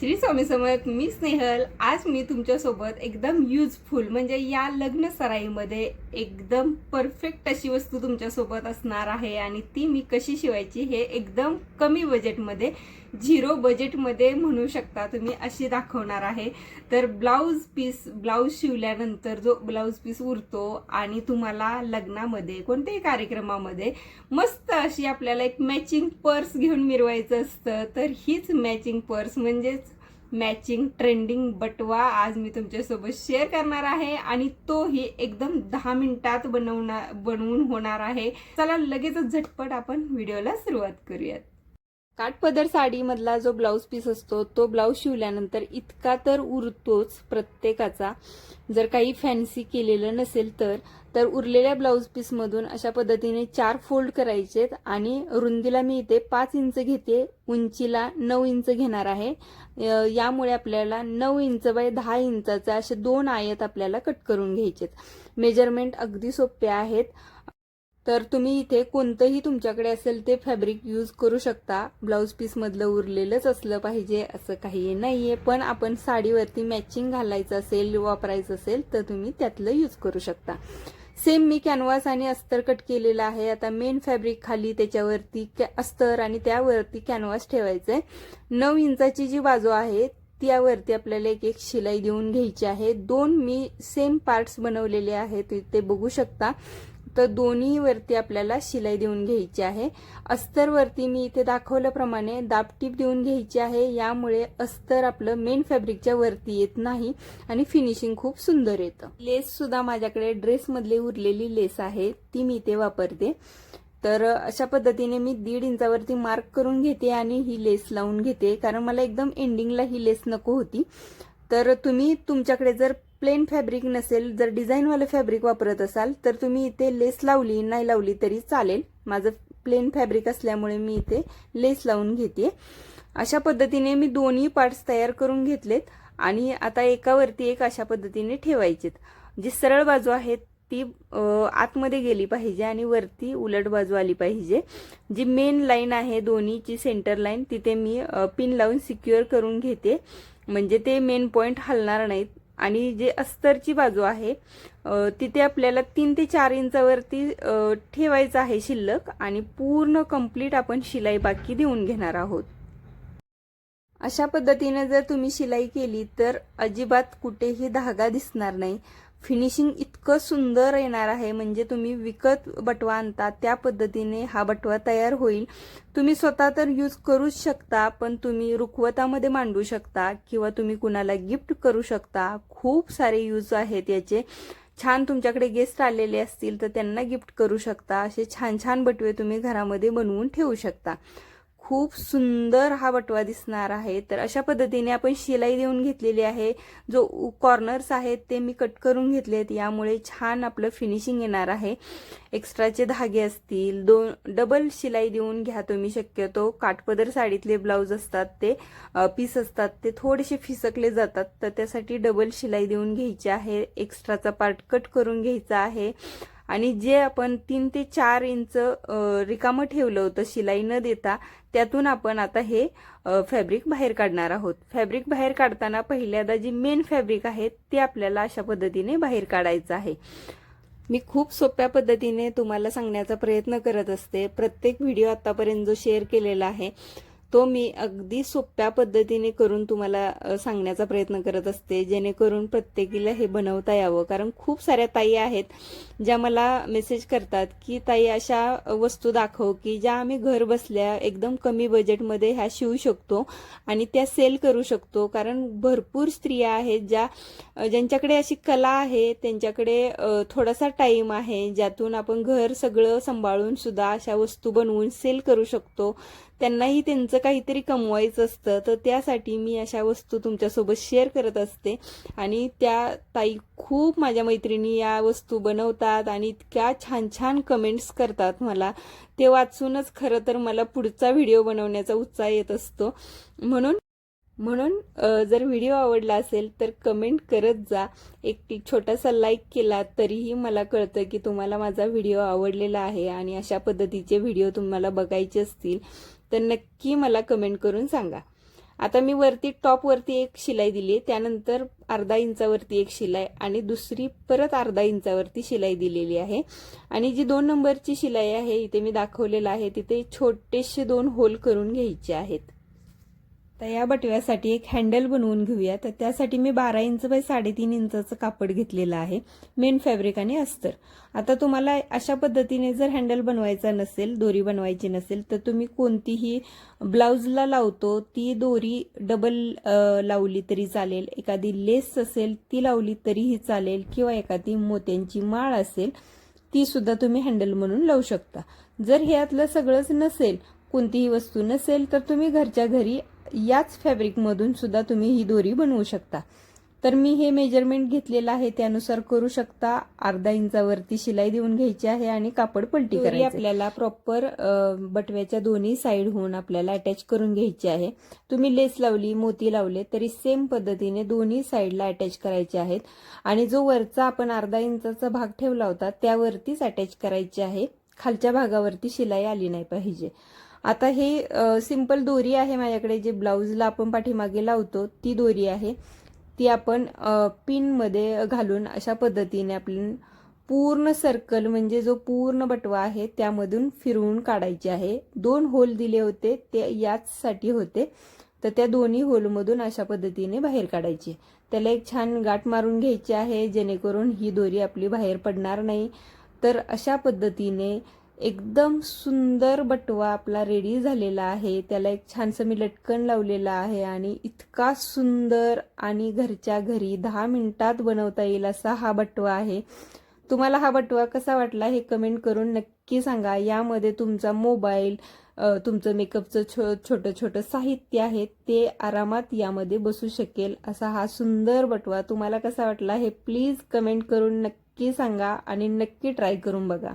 श्री स्वामी समर्थ मी स्नेहल. आज मी तुमच्यासोबत एकदम युजफुल म्हणजे या लग्न सराईमध्ये एकदम परफेक्ट अशी वस्तू तुमच्यासोबत असणार आहे आणि ती मी कशी शिवायची हे एकदम कमी बजेटमध्ये झिरो बजेटमध्ये म्हणू शकता तुम्ही अशी दाखवणार आहे. तर ब्लाऊज पीस ब्लाऊज शिवल्यानंतर जो ब्लाऊज पीस उरतो आणि तुम्हाला लग्नामध्ये कोणत्याही कार्यक्रमामध्ये मस्त अशी आपल्याला एक मॅचिंग पर्स घेऊन मिरवायचं असतं. तर हीच मॅचिंग पर्स म्हणजेच मॅचिंग ट्रेंडिंग बटवा आज मी तुमच्यासोबत शेअर करणार आहे. आणि तोही एकदम दहा मिनिटात बनवणार बनवून होणार आहे. चला लगेचच झटपट आपण व्हिडिओला सुरुवात करूयात. काठपदर साडीमधला जो ब्लाऊज पीस असतो तो ब्लाऊज शिवल्यानंतर इतका तर उरतोच प्रत्येकाचा. जर काही फॅन्सी केलेलं नसेल तर तर उरलेल्या ब्लाऊज पीसमधून अशा पद्धतीने चार फोल्ड करायचेत आणि रुंदीला मी इथे पाच इंच घेते उंचीला नऊ इंच घेणार आहे. यामुळे आपल्याला नऊ इंच बाय दहा इंचाचे असे दोन आयत आपल्याला कट करून घ्यायचेत. मेजरमेंट अगदी सोपे आहेत. तर तुम्ही इथे कोणतंही तुमच्याकडे असेल ते फॅब्रिक यूज करू शकता. ब्लाऊज पीसमधलं उरलेलंच असलं पाहिजे असं काही नाही आहे पण आपण साडीवरती मॅचिंग घालायचं असेल वापरायचं असेल तर तुम्ही त्यातलं यूज करू शकता. सेम मी कॅनव्हास आणि अस्तर कट केलेला आहे. आता मेन फॅब्रिक खाली त्याच्यावरती कॅ- अस्तर आणि त्यावरती कॅनव्हास ठेवायचं आहे नऊ इंचाची जी बाजू आहे त्यावरती आपल्याला एक एक शिलाई देऊन घ्यायची आहे. दोन मी सेम पार्ट्स बनवलेले आहेत. ते बघू शकता. तर दोन्हीवरती आपल्याला शिलाई देऊन घ्यायची आहे. अस्तरवरती मी इथे दाखवल्याप्रमाणे दाबटीप देऊन घ्यायची आहे. यामुळे अस्तर आपलं मेन फॅब्रिकच्या वरती येत नाही आणि फिनिशिंग खूप सुंदर येतं. लेस सुद्धा माझ्याकडे ड्रेसमधली उरलेली लेस आहे. ती मी इथे वापरते. तर अशा पद्धतीने मी दीड इंचावरती मार्क करून घेते आणि ही लेस लावून घेते. कारण मला एकदम एंडिंगला ही लेस नको होती. तर तुम्ही तुमच्याकडे जर प्लेन फॅब्रिक नसेल जर डिझाईनवालं फॅब्रिक वापरत असाल तर तुम्ही इथे लेस लावली नाही लावली तरी चालेल. माझं प्लेन फॅब्रिक असल्यामुळे मी इथे लेस लावून घेते. अशा पद्धतीने मी दोन्ही पार्ट्स तयार करून घेतलेत आणि आता एकावरती एक अशा पद्धतीने ठेवायचेत. जी सरळ बाजू आहे ती आतमध्ये गेली पाहिजे आणि वरती उलट बाजू आली पाहिजे. जी मेन लाईन आहे दोन्हीची सेंटर लाईन तिथे मी पिन लावून सिक्युअर करून घेते. म्हणजे ते मेन पॉइंट हलणार नाहीत. आणि जे अस्तरची बाजू आहे तिथे आपल्याला तीन ते चार इंचावरती ठेवायचं आहे शिल्लक आणि पूर्ण कंप्लीट आपण शिलाई बाकी देऊन घेणार आहोत. अशा पद्धतीने जर तुम्ही शिलाई केली तर अजिबात कुठेही धागा दिसणार नाही. फिनिशिंग इतकं सुंदर येणार आहे म्हणजे तुम्ही विकत बटवा आणता त्या पद्धतीने हा बटवा तयार होईल. तुम्ही स्वतः तर यूज करूच शकता पण तुम्ही रुखवतामध्ये मांडू शकता किंवा तुम्ही कुणाला गिफ्ट करू शकता. खूप सारे यूज आहेत याचे. छान तुमच्याकडे गेस्ट आलेले असतील तर त्यांना गिफ्ट करू शकता. असे छान छान बटवे तुम्ही घरामध्ये बनवून ठेवू शकता. खूप सुंदर हा बटवा दिसणार आहे. तर अशा पद्धतीने आपण शिलाई देऊन घेतलेली आहे. जो कॉर्नर्स आहेत ते मी कट करून घेतलेत. यामुळे छान आपलं फिनिशिंग येणार आहे. एक्स्ट्राचे धागे असतील. दोन डबल शिलाई देऊन घ्या तुम्ही. शक्यतो काठपदर साडीतले ब्लाऊज असतात ते पीस असतात ते थोडेसे फिसकले जातात. तर त्यासाठी डबल शिलाई देऊन घ्यायची आहे. एक्स्ट्राचा पार्ट कट करून घ्यायचा आहे. आणि जे आपण तीन ते चार इंच रिकामं ठेवलं होतं शिलाई न देता त्यातून आपण आता हे फॅब्रिक बाहेर काढणार आहोत. फॅब्रिक बाहेर काढताना पहिल्यांदा जी मेन फॅब्रिक आहे ते आपल्याला अशा पद्धतीने बाहेर काढायचं आहे. मी खूप सोप्या पद्धतीने तुम्हाला सांगण्याचा प्रयत्न करत असते. प्रत्येक व्हिडिओ आतापर्यंत जो शेअर केलेला आहे तो मी अगदी सोप्या पद्धतीने करून तुम्हाला सांगण्याचा प्रयत्न करत असते जेणेकरून प्रत्येकीला हे बनवता यावं. कारण खूप साऱ्या ताई आहेत ज्या मला मेसेज करतात की ताई अशा वस्तू दाखव की ज्या आम्ही घर बसल्या एकदम कमी बजेटमध्ये ह्या शिवू शकतो आणि त्या सेल करू शकतो. कारण भरपूर स्त्रिया आहेत ज्या ज्यांच्याकडे अशी कला आहे त्यांच्याकडे थोडासा टाईम आहे ज्यातून आपण घर सगळं सांभाळून सुद्धा अशा वस्तू बनवून सेल करू शकतो. त्यांनाही त्यांचं काहीतरी कमवायचं असतं तर त्यासाठी मी अशा वस्तू तुमच्यासोबत शेअर करत असते. आणि त्या ताई खूप माझ्या मैत्रिणी या वस्तू बनवतात आणि इतक्या छान छान कमेंट्स करतात मला. ते वाचूनच खरं तर मला पुढचा व्हिडिओ बनवण्याचा उत्साह येत असतो. म्हणून म्हणून जर व्हिडिओ आवडला असेल तर कमेंट करत जा. एक छोटासा लाईक केला तरीही मला कळतं की तुम्हाला माझा व्हिडिओ आवडलेला आहे आणि अशा पद्धतीचे व्हिडिओ तुम्हाला बघायचे असतील तर नक्की मला कमेंट करून सांगा. आता मी वरती टॉपवरती एक शिलाई दिली त्यानंतर अर्धा इंचावरती एक शिलाई आणि दुसरी परत अर्धा इंचावरती शिलाई दिलेली आहे. आणि जी दोन नंबरची शिलाई आहे इथे मी दाखवलेलं आहे तिथे छोटेसे दोन होल करून घ्यायचे आहेत. तर या बटव्यासाठी एक हँडल बनवून घेऊया. तर त्यासाठी मी बारा इंच बाय साडेतीन इंचाचं कापड घेतलेलं आहे. मेन फॅब्रिक आणि अस्तर. आता तुम्हाला अशा पद्धतीने जर हँडल बनवायचा नसेल दोरी बनवायची नसेल तर तुम्ही कोणतीही ब्लाऊजला लावतो ती दोरी डबल लावली तरी चालेल. एखादी लेस असेल ती लावली तरीही चालेल. किंवा एखादी मोत्यांची माळ असेल ती सुद्धा तुम्ही हँडल म्हणून लावू शकता. जर ह्यातलं सगळंच नसेल कोणतीही वस्तू नसेल तर तुम्ही घरच्या घरी याच फॅब्रिकमधून सुद्धा तुम्ही ही दोरी बनवू शकता. तर मी हे मेजरमेंट घेतलेलं आहे त्यानुसार करू शकता. अर्धा इंचावरती शिलाई देऊन घ्यायची आहे आणि कापड पलटी करायची. आपल्याला प्रॉपर बटव्याच्या दोन्ही साईड होऊन आपल्याला अटॅच करून घ्यायची आहे. तुम्ही लेस लावली मोती लावले तरी सेम पद्धतीने दोन्ही साईडला अटॅच करायचे आहेत. आणि जो वरचा आपण अर्धा इंचाचा भाग ठेवला होता त्यावरतीच अटॅच करायचे आहे. खालच्या भागावरती शिलाई आली नाही पाहिजे. आता हे सिंपल दोरी आहे माझ्याकडे जे ब्लाऊजला आपण पाठीमागे लावतो ती दोरी आहे. ती आपण पिनमध्ये घालून अशा पद्धतीने आपण पूर्ण सर्कल म्हणजे जो पूर्ण बटवा आहे त्यामधून फिरवून काढायचे आहे. दोन होल दिले होते ते याचसाठी होते. तर त्या दोन्ही होलमधून अशा पद्धतीने बाहेर काढायचे. त्याला एक छान गाठ मारून घ्यायची आहे जेणेकरून ही दोरी आपली बाहेर पडणार नाही. तर अशा पद्धतीने एकदम सुंदर बटवा आपला रेडी झालेला आहे. त्याला एक छानसं मी लटकन लावलेलं आहे आणि इतका सुंदर आणि घरच्या घरी दहा मिनिटात बनवता येईल असा हा बटवा आहे. तुम्हाला हा बटवा कसा वाटला हे कमेंट करून नक्की सांगा. यामध्ये तुमचा मोबाईल तुमचं मेकअपचं छो छोटं छोटं साहित्य आहे ते आरामात यामध्ये बसू शकेल असा हा सुंदर बटवा तुम्हाला कसा वाटला हे प्लीज कमेंट करून नक्की सांगा आणि नक्की ट्राय करून बघा.